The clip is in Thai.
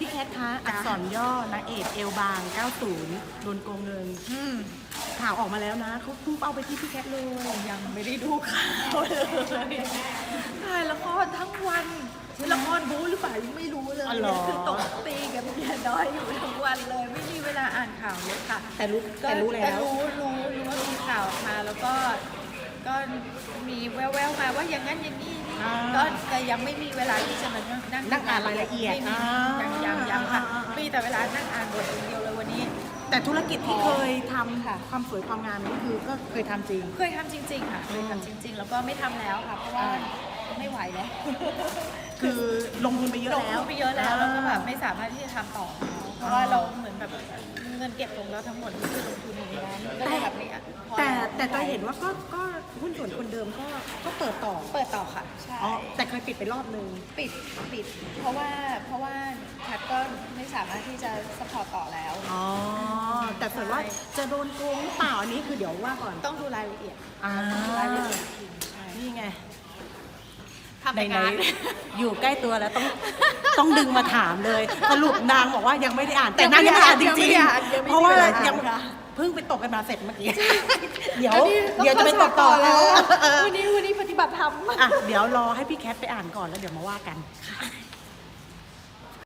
พี่แคทคะอักษรย่อนางเอกเอลบาง 90 โดนโกงเงินอืมข่าวออกมาแล้วนะเขาพุ่งเป้าไปที่พี่แคทเลยยังไม่ได้ดูข่าวเลยถ่ายละครทั้งวันละครบู๊หรือเปล่ายังไม่รู้เลยอ๋อเหรอคือตกตีกับเมียน้อยอยู่ทั้งวันเลยไม่มีเวลาอ่านข่าวเลยค่ะ แต่รู้ก็แต่รู้แล้วรู้รู้รู้ว่ามีข่าวออกมาแล้วก็ก็มีแววๆมาว่าอย่างนั้นอย่างนี้นี่อ่าก็แต่ยังไม่มีเวลาที่จะมานั่งนั่งอ่านรายละเอียดไม่มี แต่เวลานั่งอ่านบทอย่างเดียวเลยวันนี้ แต่ธุรกิจที่เคยทำค่ะ ความสวยความงามนี่คือก็เคยทำจริง เคยทำจริง ๆ ค่ะเคยทำจริง ๆ แล้วก็ไม่ทำแล้วค่ะ เพราะว่าไม่ไหวแล้วคือลงทุนไปเยอะลงแล้วทุนไปเยอะแล้วแล้วก็แบบไม่สามารถที่จะทำต่อแล้วเพราะว่าเราเหมือนแบบเงินเก็บลงแล้วทั้งหมดก็คือลงทุนอย่างนั้นก็เลยแบบนี้อะพอแต่ล้ว แต่จะเห็นว่าก็ก็ หุ้นส่วนคนเดิมก็ก็เปิดต่อเปิดต่อค่ะ ใช่ อ๋อแต่เคยปิดไปรอบนึง ปิดปิด เพราะว่าเพราะว่าแคทก็ไม่สามารถที่จะสปอร์ตต่อแล้ว อ๋อ แต่ส่วนว่าจะโดนโกงหรือเปล่าอันนี้คือเดี๋ยวว่าก่อน ต้องดูรายละเอียดอ่าดูรายละเอียดจริงใช่นี่ไง ทำแต่งาน ๆอยู่ใกล้ตัวแล้วต้องต้องดึงมาถามเลยสรุปนางบอกว่ายังไม่ได้อ่าน แต่นางยังไม่อ่านจยังไม่ริงได้อ่านยังไม่ได้ๆเพราะว่าอ่านยังค่ะ เพิ่งไปตกกันมาเสร็จเมื่อกี้ เดี๋ยวอันนี้เดี๋ยวจะไปตกต่อแล้ว วันนี้วันนี้ปฏิบัติธรรม อะ เดี๋ยวรอให้พี่แคทไปอ่านก่อนแล้วเดี๋ยวมาว่ากันค